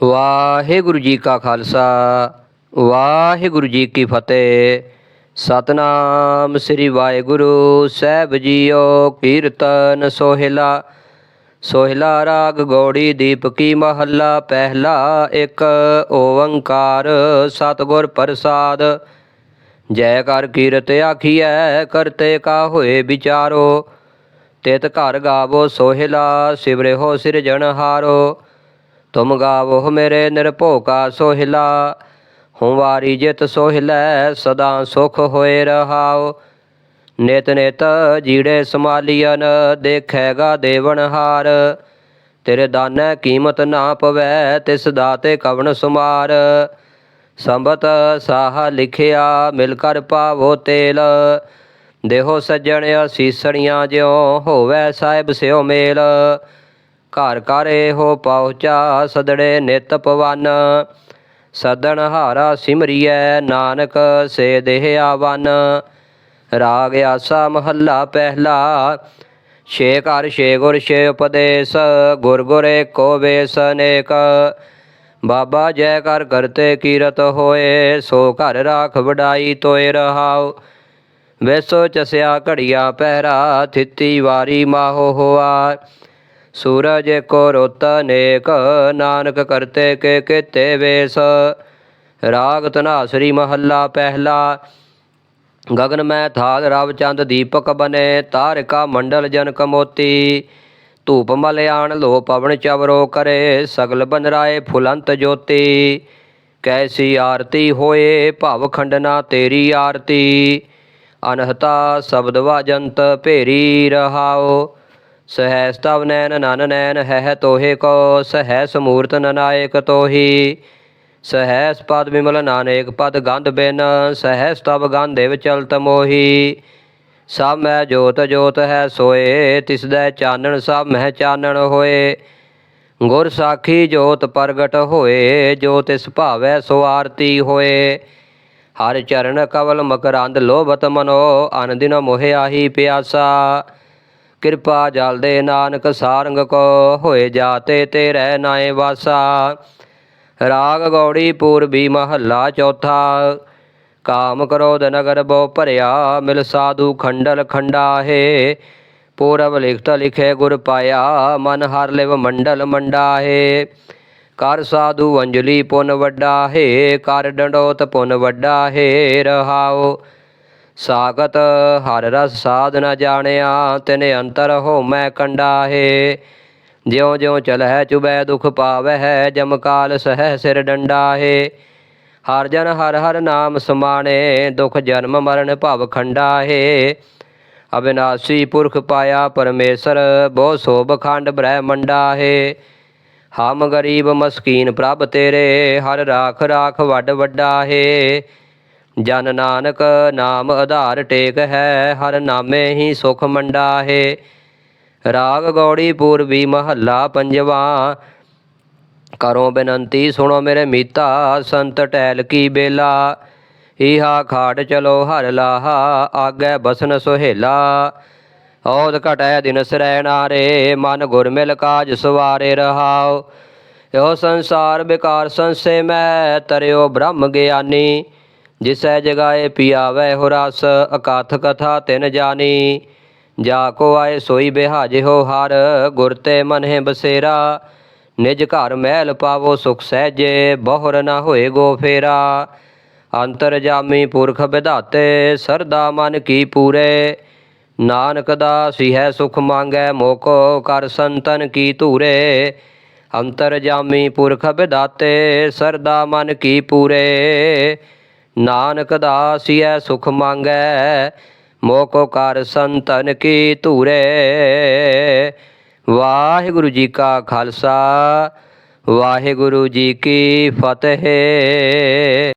ਵਾਹਿਗੁਰੂ ਜੀ ਕਾ ਖਾਲਸਾ, ਵਾਹਿਗੁਰੂ ਜੀ ਕੀ ਫਤਿਹ। ਸਤਨਾਮ ਸ੍ਰੀ ਵਾਹਿਗੁਰੂ ਸਾਹਿਬ ਜੀਓ, ਕੀਰਤਨ ਸੋਹਿਲਾ। ਸੋਹਿਲਾ ਰਾਗ ਗੌੜੀ ਦੀਪਕੀ ਮਹੱਲਾ, ਪਹਿਲਾ ਇੱਕ ਓੰਕਾਰ ਸਤਿਗੁਰ ਪ੍ਰਸਾਦ। ਜੈ ਕਰ ਕੀਰਤ ਆਖੀਐ, ਕਰਤੇ ਕਾ ਹੋਏ ਵਿਚਾਰੋ। ਤਿਤ ਘਰ ਗਾਵੋ ਸੋਹਿਲਾ, ਸਿਵਰੇ ਹੋ ਸਿਰਜਣਹਾਰੋ ਤੁਮ ਗਾਵੋ ਮੇਰੇ ਨਿਰਭਉ ਸੋਹਿਲਾ, ਹੂੰ ਵਾਰੀ ਜਿਤ ਸੋਹਿਲੈ, ਸਦਾ ਸੁਖ ਹੋਏ ਰਹਾਓ ਨਿਤ ਨਿਤ ਜੀੜੇ ਸਮਾਲੀਅਨ, ਦੇਖੈਗਾ ਦੇਵਨਹਾਰ ਤੇਰੇ ਦਾਨੈ ਕੀਮਤ ਨਾ ਪਵੈ, ਤਿਸ ਦਾਤੇ ਕਵਣ ਸੁਮਾਰ। ਸੰਬਤ ਸਾਹ ਲਿਖਿਆ, ਮਿਲ ਕਰ ਪਾਵੋ ਤੇਲ। ਦੇਹੋ ਸੱਜਣ ਅਸੀਸਣੀਆਂ ਜਿਉ ਹੋਵੈ ਸਾਹਿਬ ਸਿਓ ਮੇਲ। ਘਰ ਘਰ ਇਹੋ ਪਹੁੰਚਾ ਸਦੜੇ ਨਿਤ ਪਵਨ। ਸਦਣ ਹਾਰਾ ਸਿਮਰੀਐ ਨਾਨਕ ਸੇ ਦੇਹ ਆਵਨ। ਰਾਗ ਆਸਾ ਮਹੱਲਾ ਪਹਿਲਾ, ਛੇ ਘਰ ਛੇ ਗੁਰ ਛੇ ਉਪਦੇਸ਼, ਗੁਰ ਗੁਰੇ ਕੋ ਵੇਸ ਅਨੇਕ। ਬਾਬਾ ਜੈ ਕਰ ਕਰਤੇ ਕੀਰਤ ਹੋਏ, ਸੋ ਘਰ ਰਾਖ ਵਡਾਈ ਤੋਏ ਰਹਾਉ। ਵੈਸੋ ਚਸਿਆ ਘੜੀਆ ਪਹਿਰਾ, ਥਿੱਤੀ ਵਾਰੀ ਮਾਹੋ ਹੋਆ। ਸੂਰਜ ਕੋ ਰੋਤ ਨੇਕ, ਨਾਨਕ ਕਰਤੇ ਕੇ ਕੀਤੇ ਵੇਸ। ਰਾਗ ਤਨਾਸਰੀ ਮਹੱਲਾ ਪਹਿਲਾ। ਗਗਨ ਮੈਂ ਥਾਲ ਰਵ ਚੰਦ ਦੀਪਕ ਬਨੇ ਤਾਰਿਕਾ ਮੰਡਲ ਜਨ ਕਮੋਤੀ। ਧੂਪ ਮਲਿਆਣ ਲੋ ਪਵਨ ਚਵਰੋ ਕਰੇ, ਸਗਲ ਬਨਰਾਏ ਫੁਲੰਤ ਜੋਤੀ। ਕੈਸੀ ਆਰਤੀ ਹੋਏ ਭਵ ਖੰਡਨਾ ਤੇਰੀ ਆਰਤੀ। ਅਨਹਤਾ ਸ਼ਬਦ ਵਾਜੰਤ ਭੇਰੀ ਰਹਾਓ। ਸਹਿ ਸਤਵ ਨੈਨ ਨਨ ਨੈਨ ਹੈ ਤੋਹੇ ਕੋ, ਸਹਿ ਸਮੂਰਤ ਨਨਾਇਕ ਤੋਹੀ। ਸਹਿ ਪਦ ਵਿਮਲ ਨਾਨਕ ਪਦ ਗੰਧ ਬਿਨ, ਸਹਿ ਸਤਵ ਗੰਧਿਵ ਚਲਤ ਮੋਹੀ ਸਭ ਮੈਂ ਜੋਤ ਜੋਤ ਹੈ ਸੋਏ, ਤਿਸ ਦਾ ਚਾਨਣ ਸਭ ਮਹਿ ਚਾਨਣ ਹੋਏ। ਗੁਰ ਸਾਖੀ ਜੋਤ ਪ੍ਰਗਟ ਹੋਏ, ਜੋ ਤਿਸ ਭਾਵੈ ਸੋ ਆਰਤੀ ਹੋਏ। ਹਰ ਚਰਨ ਕਵਲ ਮਕਰੰਦ ਲੋਭਤ ਮਨੋ ਅਨਦਿਨ ਮੋਹਿ ਆਹੀ ਪਿਆਸਾ। ਕਿਰਪਾ ਜਲ ਦੇ ਨਾਨਕ ਸਾਰੰਗ ਕੋ ਹੋਏ ਜਾਤੇ ਤੇ ਰਹਿ ਨਾਏ ਵਾਸਾ। ਰਾਗ ਗੌੜੀ ਪੂਰਬੀ ਮਹੱਲਾ ਚੌਥਾ। ਕਾਮ ਕਰੋਧ ਨਗਰ ਬੋ ਭਰਿਆ, ਮਿਲ ਸਾਧੂ ਖੰਡਲ ਖੰਡਾ ਹੈ ਪੂਰਬ ਲਿਖਤ ਲਿਖੇ ਗੁਰ ਪਾਇਆ, ਮਨ ਹਰ ਲਿਵ ਮੰਡਲ ਮੰਡਾਹੇ। ਕਰ ਸਾਧੂ ਅੰਜਲੀ ਪੁਨ ਵੱਡਾ ਹੈ ਕਰ ਡੰਡੋਤ ਪੁਨ ਵੱਡਾ ਹੈ ਰਹਾਓ। ਸਾਗਤ ਹਰ ਰਸ ਸਾਧ ਨ ਜਾਣਿਆ, ਤਿਨ ਅੰਤਰ ਹੋ ਮੈਂ ਕੰਡਾ ਹੈ ਜਿਉ ਜਿਉ ਚਲਹਿ ਚੁਬੈ ਦੁਖ ਪਾਵਹਿ, ਜਮ ਕਾਲ ਸਹਿ ਸਿਰ ਡੰਡਾ ਹੈ ਹਰ ਜਨ ਹਰ ਹਰ ਨਾਮ ਸਮਾਣੇ, ਦੁਖ ਜਨਮ ਮਰਨ ਭਵ ਖੰਡਾ ਹੈ ਅਬਿਨਾਸੀ ਪੁਰਖ ਪਾਇਆ ਪਰਮੇਸ਼ਰ ਬਹੁ ਸੋਭ ਖੰਡ ਬ੍ਰਹਮੰਡਾ ਹੈ ਹਮ ਗਰੀਬ ਮਸਕੀਨ ਪ੍ਰਭ ਤੇਰੇ, ਹਰ ਰਾਖ ਰਾਖ ਵੱਡ ਵੱਡਾ ਹੈ ਜਨ ਨਾਨਕ ਨਾਮ ਆਧਾਰ ਟੇਕ ਹੈ, ਹਰ ਨਾਮੇ ਹੀ ਸੁਖ ਮੰਡਾ ਹੈ ਰਾਗ ਗੌੜੀ ਪੂਰਬੀ ਮਹੱਲਾ ਪੰਜਵਾ। ਕਰੋ ਬੇਨੰਤੀ ਸੁਣੋ ਮੇਰੇ ਮੀਤਾ, ਸੰਤ ਟੈਲ ਕੀ ਬੇਲਾ। ਇਹਾ ਖਾਟ ਚਲੋ ਹਰ ਲਾਹਾ, ਆਗੇ ਬਸਨ ਸੁਹੇਲਾ। ਔਦ ਘਟੈ ਦਿਨ ਸਰੈ ਨਾਰੇ, ਮਨ ਗੁਰ ਮਿਲ ਕਾਜ ਸਵਾਰੇ ਰਹਾਓ ਇਹੋ ਸੰਸਾਰ ਬਿਕਾਰ ਸੰਸੇ ਮੈਂ, ਤਰਿਓ ਬ੍ਰਹਮ ਗਿਆਨੀ। ਜਿਸੈ ਜਗਾਏ ਪਿਆਵੈ ਹੋ ਰਸ, ਅਕਾਥ ਕਥਾ ਤਿਨ ਜਾਣੀ ਜਾ ਕੋ ਆਏ ਸੋਈ ਬਿਹਾਜੇ ਹੋ ਹਰ, ਗੁਰ ਤੇ ਮਨ ਬਸੇਰਾ। ਨਿਜ ਘਰ ਮਹਿਲ ਪਾਵੋ ਸੁਖ ਸਹਿਜੇ, ਬਹੁਰ ਨਾ ਹੋਏ ਗੋ ਫੇਰਾ। ਅੰਤਰ ਜਾਮੀ ਪੁਰਖ ਵਿਧਾਤੇ ਸਰਦਾ ਮਨ ਕੀ ਪੂਰੇ। ਨਾਨਕ ਦਾ ਸਿਹੈ ਸੁਖ ਮੰਗੈ ਮੋਕੋ, ਕਰ ਸੰਤਨ ਕੀ ਧੂਰੇ। ਅੰਤਰ ਜਾਮੀ ਪੁਰਖ ਵਿਧਾਤੇ ਸਰਦਾ ਮਨ ਕੀ ਪੂਰੇ। ਨਾਨਕ ਦਾ ਸਿਹੈ ਸੁਖ ਮੰਗੈ ਮੋਕੋ ਕਰ ਸੰਤਨ ਕੀ ਧੂਰੇ। ਵਾਹਿਗੁਰੂ ਜੀ ਕਾ ਖਾਲਸਾ, ਵਾਹਿਗੁਰੂ ਜੀ ਕੀ ਫਤਿਹ।